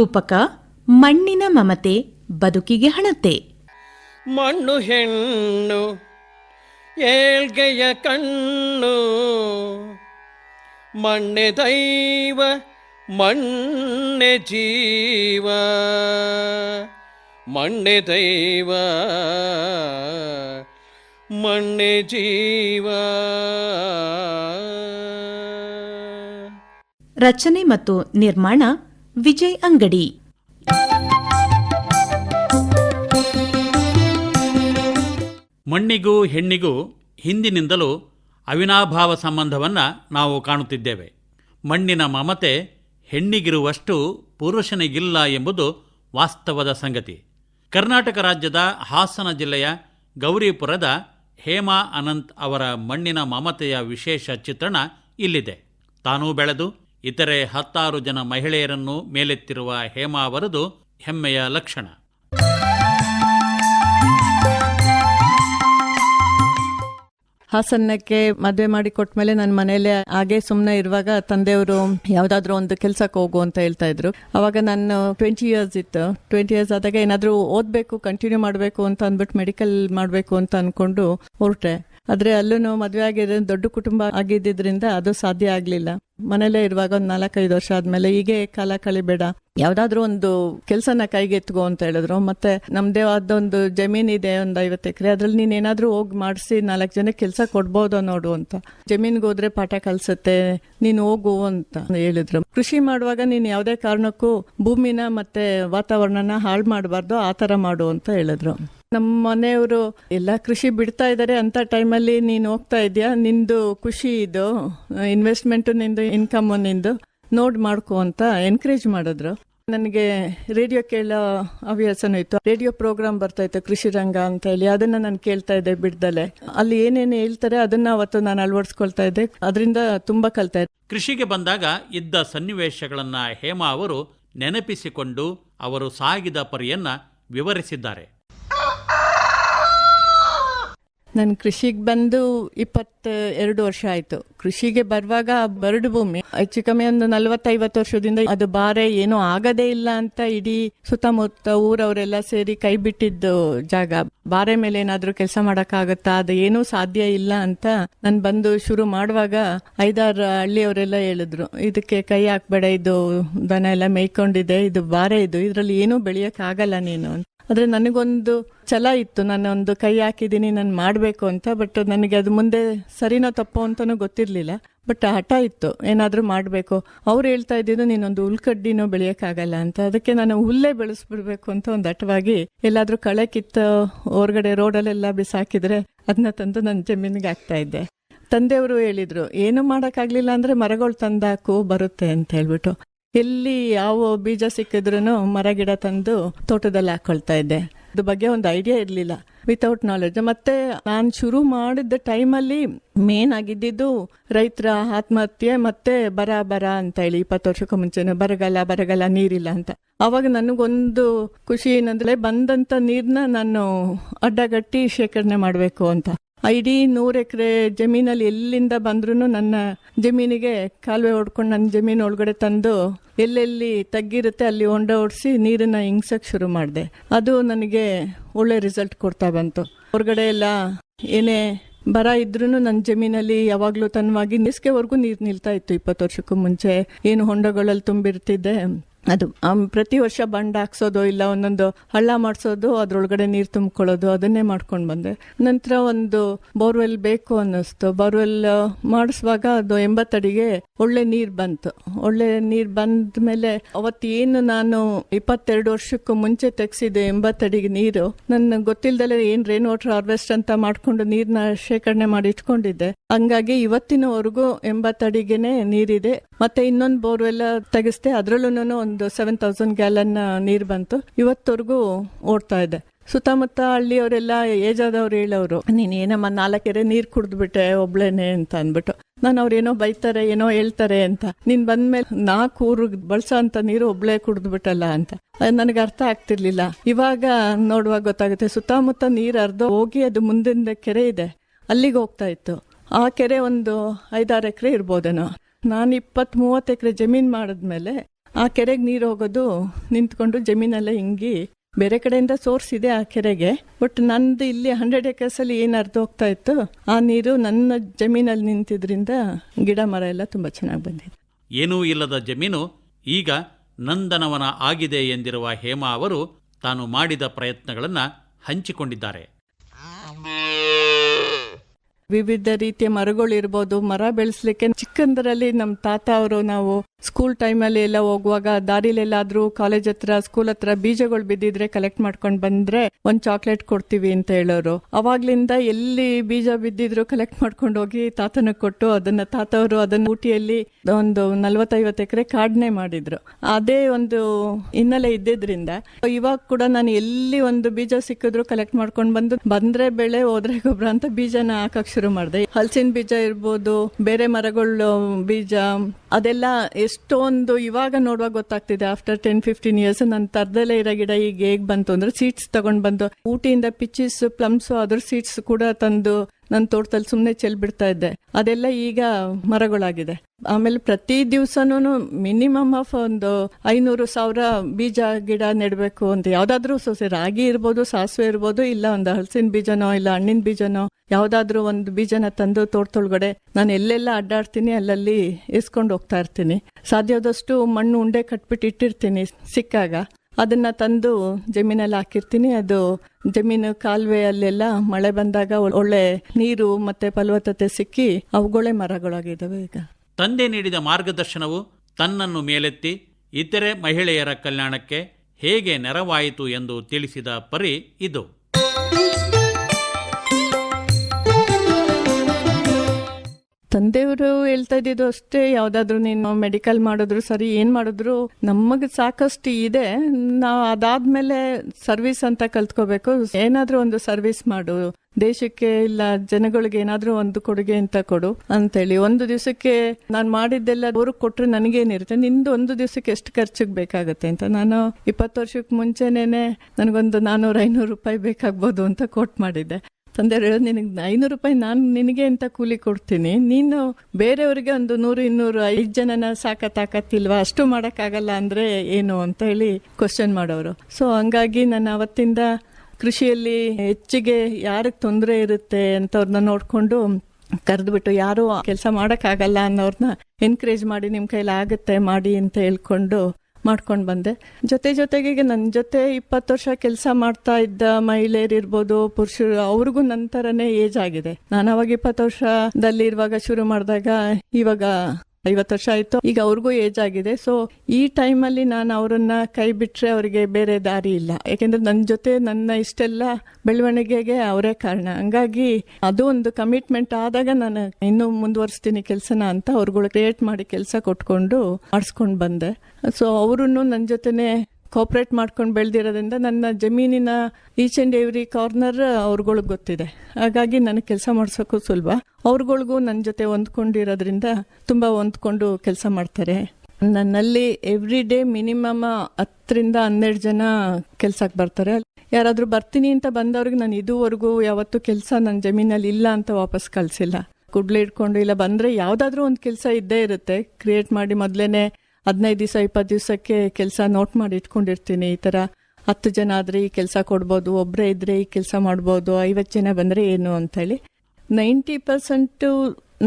ರೂಪಕ ಮಣ್ಣಿನ ಮಮತೆ ಬದುಕಿಗೆ ಹಣತೆ. ಮಣ್ಣು ಹೆಣ್ಣು ಏಳ್ಗೆಯ ಕಣ್ಣು ಮಣ್ಣೆ ದೈವ ಮಣ್ಣೆ ಜೀವ ಮಣ್ಣೆ ದೈವ ಮಣ್ಣೆ ಜೀವ. ರಚನೆ ಮತ್ತು ನಿರ್ಮಾಣ ವಿಜಯ್ ಅಂಗಡಿ. ಮಣ್ಣಿಗೂ ಹೆಣ್ಣಿಗೂ ಹಿಂದಿನಿಂದಲೂ ಅವಿನಾಭಾವ ಸಂಬಂಧವನ್ನು ನಾವು ಕಾಣುತ್ತಿದ್ದೇವೆ. ಮಣ್ಣಿನ ಮಮತೆ ಹೆಣ್ಣಿಗಿರುವಷ್ಟು ಪುರುಷನಿಗಿಲ್ಲ ಎಂಬುದು ವಾಸ್ತವದ ಸಂಗತಿ. ಕರ್ನಾಟಕ ರಾಜ್ಯದ ಹಾಸನ ಜಿಲ್ಲೆಯ ಗೌರಿಪುರದ ಹೇಮಾ ಅನಂತ್ ಅವರ ಮಣ್ಣಿನ ಮಮತೆಯ ವಿಶೇಷ ಚಿತ್ರಣ ಇಲ್ಲಿದೆ. ತಾನೂ ಬೆಳೆದು ಇತರೆ ಹತ್ತಾರು ಜನ ಮಹಿಳೆಯರನ್ನು ಮೇಲೆತ್ತಿರುವ ಹೇಮಾ ಅವರದು ಹೆಮ್ಮೆಯ ಲಕ್ಷಣ. ಹಾಸನ್ನಕ್ಕೆ ಮದುವೆ ಮಾಡಿ ಕೊಟ್ಮೇಲೆ ನನ್ನ ಮನೇಲೆ ಹಾಗೆ ಸುಮ್ಮನೆ ಇರುವಾಗ ತಂದೆಯವರು ಯಾವುದಾದ್ರೂ ಒಂದು ಕೆಲ್ಸಕ್ಕೆ ಹೋಗು ಅಂತ ಹೇಳ್ತಾ ಇದ್ರು. ಅವಾಗ ನಾನು ಟ್ವೆಂಟಿ ಇಯರ್ಸ್ ಇತ್ತು. ಟ್ವೆಂಟಿ ಇಯರ್ಸ್ ಆದಾಗ ಏನಾದರೂ ಓದಬೇಕು ಕಂಟಿನ್ಯೂ ಮಾಡಬೇಕು ಅಂತ ಅಂದ್ಬಿಟ್ಟು ಮೆಡಿಕಲ್ ಮಾಡಬೇಕು ಅಂತ ಅನ್ಕೊಂಡು ಹೊರಟೆ. ಆದ್ರೆ ಅಲ್ಲೂ ಮದುವೆ ಆಗಿದ್ರೆ ದೊಡ್ಡ ಕುಟುಂಬ ಆಗಿದ್ದರಿಂದ ಅದು ಸಾಧ್ಯ ಆಗ್ಲಿಲ್ಲ. ಮನೇಲೇ ಇರುವಾಗ ಒಂದು ನಾಲ್ಕೈದು ವರ್ಷ ಆದ್ಮೇಲೆ ಹೀಗೆ ಕಾಲ ಕಳಿಬೇಡ. ಯಾವ್ದಾದ್ರು ಒಂದು ಕೆಲ್ಸನ ಕೈಗೆ ಎತ್ಕೋ ಅಂತ ಹೇಳಿದ್ರು. ಮತ್ತೆ ನಮ್ದೇ ಆದ ಒಂದು ಜಮೀನ್ ಇದೆ ಒಂದು ಐವತ್ತು ಎಕರೆ. ಅದ್ರಲ್ಲಿ ನೀನ್ ಏನಾದ್ರೂ ಹೋಗಿ ಮಾಡಿಸಿ ನಾಲ್ಕು ಜನ ಕೆಲಸ ಕೊಡ್ಬೋದ ನೋಡು ಅಂತ. ಜಮೀನ್ಗೆ ಹೋದ್ರೆ ಪಾಠ ಕಲ್ಸತ್ತೆ, ನೀನ್ ಹೋಗು ಅಂತ ಹೇಳಿದ್ರು. ಕೃಷಿ ಮಾಡುವಾಗ ನೀನ್ ಯಾವ್ದೇ ಕಾರಣಕ್ಕೂ ಭೂಮಿನ ಮತ್ತೆ ವಾತಾವರಣನ ಹಾಳು ಮಾಡಬಾರ್ದು, ಆ ತರ ಮಾಡು ಅಂತ ಹೇಳಿದ್ರು. ನಮ್ಮ ಮನೆಯವರು, ಎಲ್ಲ ಕೃಷಿ ಬಿಡ್ತಾ ಇದ್ದಾರೆ ಅಂತ ಟೈಮಲ್ಲಿ ನೀನು ಹೋಗ್ತಾ ಇದೆಯಾ? ನಿಂದು ಖುಷಿ ಇದು ಇನ್ವೆಸ್ಟ್ಮೆಂಟು ನಿಂದು ಇನ್ಕಮ್ ನಿಂದು. ನೋಡ್ ಮಾಡ್ಕೊ ಅಂತ ಎನ್ಕರೇಜ್ ಮಾಡಿದ್ರು. ನನಗೆ ರೇಡಿಯೋ ಕೇಳೋ ಹವ್ಯಾಸನೂ ಇತ್ತು. ರೇಡಿಯೋ ಪ್ರೋಗ್ರಾಮ್ ಬರ್ತಾ ಇತ್ತು, ಕೃಷಿ ರಂಗ ಅಂತ ಹೇಳಿ. ಅದನ್ನ ನಾನು ಕೇಳ್ತಾ ಇದ್ದೆ ಬಿಡ್ದಲೆ. ಅಲ್ಲಿ ಏನೇನು ಹೇಳ್ತಾರೆ, ಅದನ್ನ ಅವತ್ತು ನಾನು ಅಳವಡಿಸ್ಕೊಳ್ತಾ ಇದ್ದೆ. ಅದರಿಂದ ತುಂಬಾ ಕಲ್ತಾ ಇದ್ದೆ. ಕೃಷಿಗೆ ಬಂದಾಗ ಇದ್ದ ಸನ್ನಿವೇಶಗಳನ್ನ ಹೇಮಾ ಅವರು ನೆನಪಿಸಿಕೊಂಡು ಅವರು ಸಾಗಿದ ಪರಿಯನ್ನ ವಿವರಿಸಿದ್ದಾರೆ. ನಾನು ಕೃಷಿಗೆ ಬಂದು ಇಪ್ಪತ್ತ ಎರಡು ವರ್ಷ ಆಯ್ತು. ಕೃಷಿಗೆ ಬರುವಾಗ ಬರಡು ಭೂಮಿ. ಹೆಚ್ಚು ಕಮ್ಮಿ ಒಂದು ನಲವತ್ತೈವತ್ತು ವರ್ಷದಿಂದ ಅದು ಬಾರೆ ಏನೂ ಆಗದೇ ಇಲ್ಲ ಅಂತ ಇಡೀ ಸುತ್ತಮುತ್ತ ಊರವರೆಲ್ಲ ಸೇರಿ ಕೈ ಬಿಟ್ಟಿದ್ದು ಜಾಗ. ಬಾರೆ ಮೇಲೆ ಏನಾದ್ರೂ ಕೆಲಸ ಮಾಡಕ್ಕಾಗತ್ತಾ? ಅದು ಏನೂ ಸಾಧ್ಯ ಇಲ್ಲ ಅಂತ ನನ್ ಬಂದು ಶುರು ಮಾಡುವಾಗ ಐದಾರು ಹಳ್ಳಿಯವರೆಲ್ಲ ಹೇಳಿದ್ರು. ಇದಕ್ಕೆ ಕೈ ಹಾಕ್ಬೇಡ. ಇದು ದನ ಎಲ್ಲ ಮೇಯ್ಕೊಂಡಿದೆ. ಇದು ಬಾರೆ. ಇದು ಇದರಲ್ಲಿ ಏನೂ ಆಗಲ್ಲ ನೀನು. ಆದ್ರೆ ನನಗೊಂದು ಛಲ ಇತ್ತು. ನಾನು ಒಂದು ಕೈ ಹಾಕಿದ್ದೀನಿ, ನಾನು ಮಾಡಬೇಕು ಅಂತ ಬಟ್ ನನಗೆ ಅದು ಮುಂದೆ ಸರಿನೋ ತಪ್ಪೋ ಅಂತಾನೂ ಗೊತ್ತಿರಲಿಲ್ಲ. ಬಟ್ ಹಠ ಇತ್ತು. ಏನಾದರೂ ಮಾಡಬೇಕು. ಅವ್ರು ಹೇಳ್ತಾ ಇದ್ದಿದ್ದು, ನೀನೊಂದು ಹುಲ್ಕಡ್ಡಿನೂ ಬೆಳೆಯೋಕ್ಕಾಗಲ್ಲ ಅಂತ. ಅದಕ್ಕೆ ನಾನು ಹುಲ್ಲೇ ಬೆಳೆಸ್ಬಿಡ್ಬೇಕು ಅಂತ ಒಂದು ಹಠವಾಗಿ ಎಲ್ಲಾದರೂ ಕಳೆ ಕಿತ್ತ ಹೊರಗಡೆ ರೋಡಲ್ಲೆಲ್ಲ ಬಿಸಾಕಿದ್ರೆ ಅದನ್ನ ತಂದು ನನ್ನ ಜಮೀನಿಗೆ ಹಾಕ್ತಾ ಇದ್ದೆ. ತಂದೆಯವರು ಹೇಳಿದ್ರು, ಏನು ಮಾಡೋಕ್ಕಾಗಲಿಲ್ಲ ಅಂದರೆ ಮರಗಳು ತಂದಾಕು ಬರುತ್ತೆ ಅಂತ ಹೇಳ್ಬಿಟ್ಟು. ಎಲ್ಲಿ ಯಾವ ಬೀಜ ಸಿಕ್ಕಿದ್ರು ಮರ, ಗಿಡ ತಂದು ತೋಟದಲ್ಲಿ ಹಾಕೊಳ್ತಾ ಇದ್ದೆ. ಅದ್ರ ಬಗ್ಗೆ ಒಂದು ಐಡಿಯಾ ಇರಲಿಲ್ಲ. ವಿತೌಟ್ ನಾಲೆಡ್ಜ್ ಮತ್ತೆ ನಾನು ಶುರು ಮಾಡಿದ್ದ ಟೈಮಲ್ಲಿ ಮೇನ್ ಆಗಿದ್ದಿದ್ದು ರೈತರ ಆತ್ಮಹತ್ಯೆ ಮತ್ತೆ ಬರ ಬರ ಅಂತ ಹೇಳಿ ಇಪ್ಪತ್ತು ವರ್ಷಕ್ಕೂ ಮುಂಚೆನೆ ಬರಗಾಲ ಬರಗಾಲ, ನೀರಿಲ್ಲ ಅಂತ. ಅವಾಗ ನನಗೊಂದು ಖುಷಿ ಏನಂದ್ರೆ ಬಂದಂತ ನೀರನ್ನ ನಾನು ಅಡ್ಡಗಟ್ಟಿ ಶೇಖರಣೆ ಮಾಡಬೇಕು ಅಂತ. ಇಡೀ ನೂರು ಎಕರೆ ಜಮೀನಲ್ಲಿ ಎಲ್ಲಿಂದ ಬಂದ್ರೂ ನನ್ನ ಜಮೀನಿಗೆ ಕಾಲುವೆ ಹೊಡ್ಕೊಂಡು ನನ್ನ ಜಮೀನು ಒಳಗಡೆ ತಂದು ಎಲ್ಲೆಲ್ಲಿ ತಗ್ಗಿರುತ್ತೆ ಅಲ್ಲಿ ಹೊಂಡ ಓಡಿಸಿ ನೀರನ್ನ ಹಿಂಗ್ಸಕ್ ಶುರು ಮಾಡಿದೆ. ಅದು ನನಗೆ ಒಳ್ಳೆ ರಿಸಲ್ಟ್ ಕೊಡ್ತಾ ಬಂತು. ಹೊರಗಡೆ ಎಲ್ಲ ಏನೇ ಬರ ಇದ್ರೂ ನನ್ನ ಜಮೀನಲ್ಲಿ ಯಾವಾಗಲೂ ತನ್ನವಾಗಿ ನಿಸ್ಕೆವರೆಗೂ ನೀರು ನಿಲ್ತಾ ಇತ್ತು ಇಪ್ಪತ್ತು ವರ್ಷಕ್ಕೂ ಮುಂಚೆ. ಏನು ಹೊಂಡಗಳಲ್ಲಿ ತುಂಬಿರ್ತಿದ್ದೆ. ಅದು ಪ್ರತಿ ವರ್ಷ ಬಂಡ್ ಹಾಕ್ಸೋದು ಇಲ್ಲ ಒಂದೊಂದು ಹಳ್ಳ ಮಾಡಿಸೋದು, ಅದ್ರೊಳಗಡೆ ನೀರು ತುಂಬಿಕೊಳ್ಳೋದು, ಅದನ್ನೇ ಮಾಡ್ಕೊಂಡು ಬಂದೆ. ನಂತರ ಒಂದು ಬೋರ್ವೆಲ್ ಬೇಕು ಅನ್ನಿಸ್ತು. ಬೋರ್ವೆಲ್ ಮಾಡಿಸುವಾಗ ಅದು ಎಂಬತ್ತಡಿಗೆ ಒಳ್ಳೆ ನೀರು ಬಂತು. ಒಳ್ಳೆ ನೀರು ಬಂದ ಮೇಲೆ ಅವತ್ತೇನು ನಾನು ಇಪ್ಪತ್ತೆರಡು ವರ್ಷಕ್ಕೂ ಮುಂಚೆ ತೆಗ್ಸಿದೆ ಎಂಬತ್ತಡಿಗೆ ನೀರು, ನನ್ನ ಗೊತ್ತಿಲ್ದಲೆ ಏನು ರೇನ್ ವಾಟರ್ ಹಾರ್ವೆಸ್ಟ್ ಅಂತ ಮಾಡ್ಕೊಂಡು ನೀರನ್ನ ಶೇಖರಣೆ ಮಾಡಿ ಇಟ್ಕೊಂಡಿದ್ದೆ. ಹಂಗಾಗಿ ಇವತ್ತಿನವರೆಗೂ ಎಂಬತ್ತಡಿಗೆನೆ ನೀರಿದೆ. ಮತ್ತೆ ಇನ್ನೊಂದು ಬೋರ್ವೆಲ್ ತೆಗೆಸ್ತೆ ಅದ್ರಲ್ಲೂ ಒಂದು ಸೆವೆನ್ ತೌಸಂಡ್ ಗ್ಯಾಲನ್ ನೀರು ಬಂತು. ಇವತ್ತವರೆಗೂ ಓಡ್ತಾ ಇದೆ. ಸುತ್ತಮುತ್ತ ಹಳ್ಳಿಯವರೆಲ್ಲ ಏಜ್ ಆದವ್ರು ಹೇಳೋರು ನೀನ್ ಏನಮ್ಮ ನಾಲ್ಕೆರೆ ನೀರ್ ಕುಡ್ದ್ಬಿಟ್ಟೆ ಒಬ್ಳೇನೆ ಅಂತ ಅಂದ್ಬಿಟ್ಟು. ನಾನು ಅವ್ರೇನೋ ಬೈತಾರೆ, ಏನೋ ಹೇಳ್ತಾರೆ ಅಂತ. ನೀನ್ ಬಂದ್ಮೇಲೆ ನಾಲ್ಕು ಊರು ಬಳಸೋ ಅಂತ ನೀರು ಒಬ್ಳೆ ಕುಡ್ದ್ಬಿಟ್ಟಲ್ಲ ಅಂತ. ನನಗೆ ಅರ್ಥ ಆಗ್ತಿರ್ಲಿಲ್ಲ. ಇವಾಗ ನೋಡುವಾಗ ಗೊತ್ತಾಗುತ್ತೆ, ಸುತ್ತಮುತ್ತ ನೀರ್ ಅರ್ಧ ಹೋಗಿ ಅದು ಮುಂದಿನ ಕೆರೆ ಇದೆ. ಅಲ್ಲಿಗೆ ಹೋಗ್ತಾ ಇತ್ತು. ಆ ಕೆರೆ ಒಂದು ಐದಾರು ಎಕರೆ ಇರ್ಬೋದೇನೋ. ನಾನು ಇಪ್ಪತ್ತ್ ಮೂವತ್ತು ಎಕರೆ ಜಮೀನ್ ಮಾಡಿದ್ಮೇಲೆ ಆ ಕೆರೆಗೆ ನೀರು ಹೋಗೋದು ನಿಂತ್ಕೊಂಡು ಜಮೀನೆಲ್ಲ ಹಿಂಗಿ ಬೇರೆ ಕಡೆಯಿಂದ ಸೋರ್ಸ್ ಇದೆ ಆ ಕೆರೆಗೆ. ಬಟ್ ನಂದು ಇಲ್ಲಿ ಹಂಡ್ರೆಡ್ ಎಕರ್ಸ್ ಅಲ್ಲಿ ಏನ್ ಅರ್ಧ ಹೋಗ್ತಾ ಇತ್ತು, ಆ ನೀರು ನನ್ನ ಜಮೀನಲ್ಲಿ ನಿಂತಿದ್ರಿಂದ ಗಿಡ ಮರ ಎಲ್ಲ ತುಂಬಾ ಚೆನ್ನಾಗಿ ಬಂದಿದೆ. ಏನೂ ಇಲ್ಲದ ಜಮೀನು ಈಗ ನಂದನವನ ಆಗಿದೆ ಎಂದಿರುವ ಹೇಮಾ ಅವರು ತಾನು ಮಾಡಿದ ಪ್ರಯತ್ನಗಳನ್ನು ಹಂಚಿಕೊಂಡಿದ್ದಾರೆ. ವಿವಿಧ ರೀತಿಯ ಮರಗಳು ಇರ್ಬೋದು ಮರ ಬೆಳೆಸ್ಲಿಕ್ಕೆ ಚಿಕ್ಕಂದರಲ್ಲಿ ನಮ್ಮ ತಾತ ಅವರು ನಾವು ಸ್ಕೂಲ್ ಟೈಮಲ್ಲಿ ಎಲ್ಲ ಹೋಗುವಾಗ ದಾರಿಲೆಲ್ಲಾದ್ರೂ ಕಾಲೇಜ್ ಹತ್ರ ಸ್ಕೂಲ್ ಹತ್ರ ಬೀಜಗಳು ಬಿದ್ದಿದ್ರೆ ಕಲೆಕ್ಟ್ ಮಾಡ್ಕೊಂಡು ಬಂದ್ರೆ ಒಂದ್ ಚಾಕ್ಲೇಟ್ ಕೊಡ್ತೀವಿ ಅಂತ ಹೇಳೋರು. ಅವಾಗ್ಲಿಂದ ಎಲ್ಲಿ ಬೀಜ ಬಿದ್ದಿದ್ರು ಕಲೆಕ್ಟ್ ಮಾಡ್ಕೊಂಡು ಹೋಗಿ ತಾತನ ಕೊಟ್ಟು ಅದನ್ನ ತಾತ ಅವರು ಅದನ್ನ ಊಟಿಯಲ್ಲಿ ಒಂದು ನಲ್ವತ್ತೈವತ್ತು ಎಕರೆ ಕಾಡ್ನೆ ಮಾಡಿದ್ರು. ಅದೇ ಒಂದು ಹಿನ್ನೆಲೆ ಇದ್ದಿದ್ರಿಂದ ಇವಾಗ ಕೂಡ ನಾನು ಎಲ್ಲಿ ಒಂದು ಬೀಜ ಸಿಕ್ಕಿದ್ರು ಕಲೆಕ್ಟ್ ಮಾಡ್ಕೊಂಡು ಬಂದು ಬಂದ್ರೆ ಬೆಳೆ, ಹೋದ್ರೆ ಗೊಬ್ಬರ ಅಂತ ಬೀಜನ ಹಾಕಕ್ ಶುರು ಮಾಡಿದೆ. ಹಲಸಿನ ಬೀಜ ಇರ್ಬೋದು, ಬೇರೆ ಮರಗಳು ಬೀಜ ಅದೆಲ್ಲ ಎಷ್ಟೊಂದು ಇವಾಗ ನೋಡುವಾಗ ಗೊತ್ತಾಗ್ತಿದೆ. ಆಫ್ಟರ್ ಟೆನ್ ಫಿಫ್ಟೀನ್ ಇಯರ್ಸ್ ನನ್ನ ತರದಲ್ಲೇ ಇರೋ ಗಿಡ ಈಗ ಹೇಗೆ ಬಂತು ಅಂದ್ರೆ ಸೀಡ್ಸ್ ತಗೊಂಡ್ ಬಂದು ಊಟಿಯಿಂದ ಪಿಚಿಸ್ ಪ್ಲಮ್ಸ್ ಅದ್ರ ಸೀಡ್ಸ್ ಕೂಡ ತಂದು ನನ್ನ ತೋಟದಲ್ಲಿ ಸುಮ್ಮನೆ ಚೆಲ್ ಬಿಡ್ತಾ ಇದ್ದೆ. ಅದೆಲ್ಲ ಈಗ ಮರಗಳಾಗಿದೆ. ಆಮೇಲೆ ಪ್ರತಿ ದಿವಸನೂ ಮಿನಿಮಮ್ ಆಫ್ ಒಂದು ಐನೂರು ಸಾವಿರ ಬೀಜ, ಗಿಡ ನೆಡಬೇಕು ಅಂತ. ಯಾವ್ದಾದ್ರೂ ಸೊಸೆ ರಾಗಿ ಇರ್ಬೋದು, ಸಾಸಿವೆ ಇರ್ಬೋದು, ಇಲ್ಲ ಒಂದು ಹಲಸಿನ ಬೀಜನೋ, ಇಲ್ಲ ಹಣ್ಣಿನ ಬೀಜನೋ, ಯಾವ್ದಾದ್ರೂ ಒಂದು ಬೀಜನ ತಂದು ತೋಟದೊಳಗಡೆ ನಾನು ಎಲ್ಲೆಲ್ಲ ಅಡ್ಡಾಡ್ತೀನಿ, ಅಲ್ಲಲ್ಲಿ ಇಸ್ಕೊಂಡು ಹೋಗ್ತಾ ಇರ್ತೀನಿ. ಸಾಧ್ಯವಾದಷ್ಟು ಮಣ್ಣು ಉಂಡೆ ಕಟ್ಬಿಟ್ಟು ಇಟ್ಟಿರ್ತೀನಿ ಸಿಕ್ಕಾಗ. ಅದನ್ನ ತಂದು ಜಮೀನಲ್ಲಿ ಹಾಕಿರ್ತೀನಿ. ಅದು ಜಮೀನು ಕಾಲುವೆ ಅಲ್ಲೆಲ್ಲ ಮಳೆ ಬಂದಾಗ ಒಳ್ಳೆ ನೀರು ಮತ್ತೆ ಫಲವತ್ತತೆ ಸಿಕ್ಕಿ ಅವುಗಳೇ ಮರಗಳಾಗಿದ್ದಾವೆ ಈಗ. ತಂದೆ ನೀಡಿದ ಮಾರ್ಗದರ್ಶನವು ತನ್ನನ್ನು ಮೇಲೆತ್ತಿ ಇತರೆ ಮಹಿಳೆಯರ ಕಲ್ಯಾಣಕ್ಕೆ ಹೇಗೆ ನೆರವಾಯಿತು ಎಂದು ತಿಳಿಸಿದ ಪರಿ ಇದು. ತಂದೆಯವರು ಹೇಳ್ತಾ ಇದ್ದಿದ್ದು ಅಷ್ಟೇ, ಯಾವ್ದಾದ್ರು ನೀನು ಮೆಡಿಕಲ್ ಮಾಡಿದ್ರು ಸರಿ, ಏನ್ ಮಾಡಿದ್ರು ನಮಗೆ ಸಾಕಷ್ಟು ಇದೆ. ನಾವು ಅದಾದ್ಮೇಲೆ ಸರ್ವಿಸ್ ಅಂತ ಕಲ್ತ್ಕೋಬೇಕು. ಏನಾದ್ರೂ ಒಂದು ಸರ್ವಿಸ್ ಮಾಡು. ದೇಶಕ್ಕೆ ಇಲ್ಲ, ಜನಗಳಿಗೆ ಏನಾದ್ರೂ ಒಂದು ಕೊಡುಗೆ ಅಂತ ಕೊಡು ಅಂತೇಳಿ. ಒಂದು ದಿವಸಕ್ಕೆ ನಾನು ಮಾಡಿದ್ದೆಲ್ಲ ಅವ್ರಿಗೆ ಕೊಟ್ರೆ ನನಗೇನಿರುತ್ತೆ. ನಿಂದು ಒಂದು ದಿವಸಕ್ಕೆ ಎಷ್ಟು ಖರ್ಚಿಗೆ ಬೇಕಾಗುತ್ತೆ ಅಂತ. ನಾನು ಇಪ್ಪತ್ತು ವರ್ಷಕ್ಕೆ ಮುಂಚೆನೇನೆ ನನಗೊಂದು ನಾನೂರು ಐನೂರು ರೂಪಾಯಿ ಬೇಕಾಗ್ಬೋದು ಅಂತ ಕೋಟ್ ಮಾಡಿದ್ದೆ. ತಂದೆ ನಿನಗೆ ಐನೂರು ರೂಪಾಯಿ ನಾನು ನಿನಗೆ ಅಂತ ಕೂಲಿ ಕೊಡ್ತೀನಿ. ನೀನು ಬೇರೆಯವರಿಗೆ ಒಂದು ನೂರು, ಇನ್ನೂರು, ಐದು ಜನನ ಸಾಕ ತಾಕತ್ತಿಲ್ವಾ? ಅಷ್ಟು ಮಾಡೋಕ್ಕಾಗಲ್ಲ ಅಂದರೆ ಏನು ಅಂತ ಹೇಳಿ ಕ್ವಶನ್ ಮಾಡೋರು. ಸೊ ಹಂಗಾಗಿ ನಾನು ಅವತ್ತಿಂದ ಕೃಷಿಯಲ್ಲಿ ಹೆಚ್ಚಿಗೆ ಯಾರಿಗೆ ತೊಂದರೆ ಇರುತ್ತೆ ಅಂತವ್ರನ್ನ ನೋಡಿಕೊಂಡು ಕರೆದ್ಬಿಟ್ಟು ಯಾರೂ ಕೆಲಸ ಮಾಡೋಕ್ಕಾಗಲ್ಲ ಅನ್ನೋರ್ನ ಎನ್ಕರೇಜ್ ಮಾಡಿ ನಿಮ್ಮ ಕೈಲಿ ಆಗುತ್ತೆ, ಮಾಡಿ ಅಂತ ಹೇಳ್ಕೊಂಡು ಮಾಡ್ಕೊಂಡು ಬಂದೆ. ಜೊತೆ ಜೊತೆಗೆ ನನ್ನ ಜೊತೆ ಇಪ್ಪತ್ತು ವರ್ಷ ಕೆಲಸ ಮಾಡ್ತಾ ಇದ್ದ ಮಹಿಳೆಯರು ಇರ್ಬೋದು, ಪುರುಷರು, ಅವ್ರಿಗೂ ನಂತರನೇ ಏಜ್ ಆಗಿದೆ. ನಾನು ಅವಾಗ ಇಪ್ಪತ್ತು ವರ್ಷದಲ್ಲಿ ಇರುವಾಗ ಶುರು ಮಾಡಿದಾಗ ಇವಾಗ ಐವತ್ತು ವರ್ಷ ಆಯ್ತು. ಈಗ ಅವ್ರಿಗೂ ಏಜ್ ಆಗಿದೆ. ಸೊ ಈ ಟೈಮಲ್ಲಿ ನಾನು ಅವರನ್ನ ಕೈ ಬಿಟ್ರೆ ಅವರಿಗೆ ಬೇರೆ ದಾರಿ ಇಲ್ಲ. ಯಾಕೆಂದ್ರೆ ನನ್ನ ಜೊತೆ ನನ್ನ ಇಷ್ಟೆಲ್ಲ ಬೆಳವಣಿಗೆಗೆ ಅವರೇ ಕಾರಣ. ಹಂಗಾಗಿ ಅದು ಒಂದು ಕಮಿಟ್ಮೆಂಟ್ ಆದಾಗ ನಾನು ಇನ್ನೂ ಮುಂದುವರಿಸ್ತೀನಿ ಕೆಲಸನ ಅಂತ ಅವ್ರುಗಳು ಕ್ರಿಯೇಟ್ ಮಾಡಿ ಕೆಲಸ ಕೊಟ್ಕೊಂಡು ಮಾಡಿಸ್ಕೊಂಡು ಬಂದೆ. ಸೊ ಅವರನ್ನು ನನ್ನ ಜೊತೆನೆ ಕೋಪರೇಟ್ ಮಾಡ್ಕೊಂಡು ಬೆಳೆದಿರೋದ್ರಿಂದ ನನ್ನ ಜಮೀನಿನ ಈಚ್ ಅಂಡ್ ಎವ್ರಿ ಕಾರ್ನರ್ ಅವ್ರಗಳಿಗೆ ಗೊತ್ತಿದೆ. ಹಾಗಾಗಿ ನನಗೆ ಕೆಲಸ ಮಾಡ್ಸೋಕ್ಕೂ ಸುಲಭ. ಅವ್ರಗಳಿಗೂ ನನ್ನ ಜೊತೆ ಹೊಂದ್ಕೊಂಡಿರೋದ್ರಿಂದ ತುಂಬ ಹೊಂದ್ಕೊಂಡು ಕೆಲಸ ಮಾಡ್ತಾರೆ. ನನ್ನಲ್ಲಿ ಎವ್ರಿ ಡೇ ಮಿನಿಮಮ್ ಹತ್ತರಿಂದ ಹನ್ನೆರಡು ಜನ ಕೆಲ್ಸಕ್ಕೆ ಬರ್ತಾರೆ. ಯಾರಾದರೂ ಬರ್ತೀನಿ ಅಂತ ಬಂದವ್ರಿಗೆ ನಾನು ಇದುವರೆಗೂ ಯಾವತ್ತೂ ಕೆಲಸ ನನ್ನ ಜಮೀನಲ್ಲಿ ಇಲ್ಲ ಅಂತ ವಾಪಸ್ ಕಳಿಸಿಲ್ಲ. ಕುಡ್ಲೆ ಇಟ್ಕೊಂಡು ಇಲ್ಲ, ಬಂದರೆ ಯಾವುದಾದ್ರೂ ಒಂದು ಕೆಲಸ ಇದ್ದೇ ಇರುತ್ತೆ. ಕ್ರಿಯೇಟ್ ಮಾಡಿ ಮೊದ್ಲೇನೆ ಹದಿನೈದು ದಿವಸ, ಇಪ್ಪತ್ತು ದಿವಸಕ್ಕೆ ಕೆಲಸ ನೋಟ್ ಮಾಡಿ ಇಟ್ಕೊಂಡಿರ್ತೀನಿ. ಈ ತರ ಹತ್ತು ಜನ ಆದ್ರೆ ಈ ಕೆಲಸ ಕೊಡ್ಬೋದು, ಒಬ್ರೇ ಇದ್ರೆ ಈ ಕೆಲಸ ಮಾಡ್ಬೋದು, ಐವತ್ತು ಜನ ಬಂದ್ರೆ ಏನು ಅಂತ ಹೇಳಿ ನೈಂಟಿ ಪರ್ಸೆಂಟು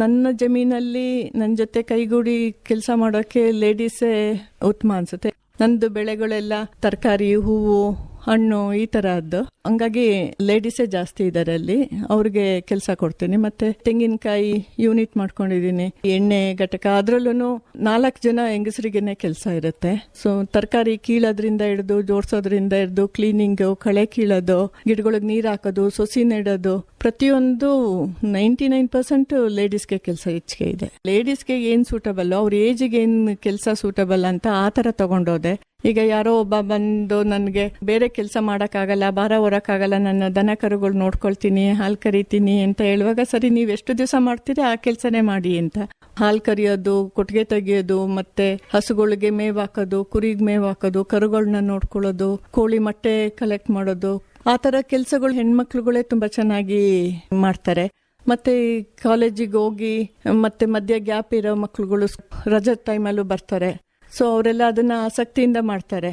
ನನ್ನ ಜಮೀನಲ್ಲಿ ನನ್ನ ಜೊತೆ ಕೈಗೂಡಿ ಕೆಲಸ ಮಾಡೋಕೆ ಲೇಡೀಸೇ ಉತ್ತಮ ಅನ್ಸುತ್ತೆ. ನಂದು ಬೆಳೆಗಳೆಲ್ಲ ತರಕಾರಿ, ಹೂವು ಹಣ್ಣು ಈ ತರದ್ದು ಹಂಗಾಗಿ ಲೇಡೀಸೇ ಜಾಸ್ತಿ ಇದ್ದಾರೆ ಅಲ್ಲಿ ಅವ್ರಿಗೆ ಕೆಲಸ ಕೊಡ್ತೀನಿ. ಮತ್ತೆ ತೆಂಗಿನಕಾಯಿ ಯೂನಿಟ್ ಮಾಡ್ಕೊಂಡಿದೀನಿ. ಎಣ್ಣೆ ಘಟಕ. ಅದ್ರಲ್ಲೂ ನಾಲ್ಕು ಜನ ಹೆಂಗಸರಿಗೆನೆ ಕೆಲಸ ಇರುತ್ತೆ. ಸೊ ತರಕಾರಿ ಕೀಳೋದ್ರಿಂದ ಹಿಡಿದು, ಜೋಡಿಸೋದ್ರಿಂದ ಹಿಡಿದು ಕ್ಲೀನಿಂಗ್ ಕಳೆ ಕೀಳೋದು, ಗಿಡಗಳಿಗೆ ನೀರು ಹಾಕೋದು, ಸೊಸಿ ನೆಡೋದು, ಪ್ರತಿಯೊಂದು ನೈಂಟಿ ನೈನ್ ಪರ್ಸೆಂಟ್ ಲೇಡೀಸ್ಗೆ ಕೆಲಸ ಹೆಚ್ಚಿಗೆ ಇದೆ. ಲೇಡೀಸ್ಗೆ ಏನ್ ಸೂಟಬಲ್ ಅವ್ರ ಏಜ್ಗೆ ಏನ್ ಕೆಲಸ ಸೂಟಬಲ್ ಅಂತ ಆ ಥರ ತಗೊಂಡೋದೆ. ಈಗ ಯಾರೋ ಒಬ್ಬ ಬಂದು ನನಗೆ ಬೇರೆ ಕೆಲಸ ಮಾಡೋಕ್ಕಾಗಲ್ಲ, ಭಾರ ಹೊರಕ್ಕಾಗಲ್ಲ, ನನ್ನ ದನ ಕರುಗಳು ನೋಡ್ಕೊಳ್ತೀನಿ, ಹಾಲು ಕರಿತೀನಿ ಅಂತ ಹೇಳುವಾಗ, ಸರಿ, ನೀವು ಎಷ್ಟು ದಿವಸ ಮಾಡ್ತೀರಿ? ಆ ಕೆಲಸನೇ ಮಾಡಿ ಅಂತ. ಹಾಲು ಕರಿಯೋದು ಕೊಟ್ಟಿಗೆ ತೆಗಿಯೋದು, ಮತ್ತೆ ಹಸುಗಳಿಗೆ ಮೇವು ಹಾಕೋದು, ಕುರಿಗೆ ಮೇವು ಹಾಕೋದು ಕರುಗಳನ್ನ ನೋಡ್ಕೊಳ್ಳೋದು, ಕೋಳಿ ಮೊಟ್ಟೆ ಕಲೆಕ್ಟ್ ಮಾಡೋದು. ಆ ಥರ ಕೆಲಸಗಳು ಹೆಣ್ಮಕ್ಳುಗಳೇ ತುಂಬ ಚೆನ್ನಾಗಿ ಮಾಡ್ತಾರೆ. ಮತ್ತೆ ಕಾಲೇಜಿಗೆ ಹೋಗಿ, ಮತ್ತೆ ಮಧ್ಯ ಗ್ಯಾಪ್ ಇರೋ ಮಕ್ಳುಗಳು ರಜಾ ಟೈಮಲ್ಲೂ ಬರ್ತಾರೆ. ಸೊ ಅವರೆಲ್ಲ ಅದನ್ನ ಆಸಕ್ತಿಯಿಂದ ಮಾಡ್ತಾರೆ.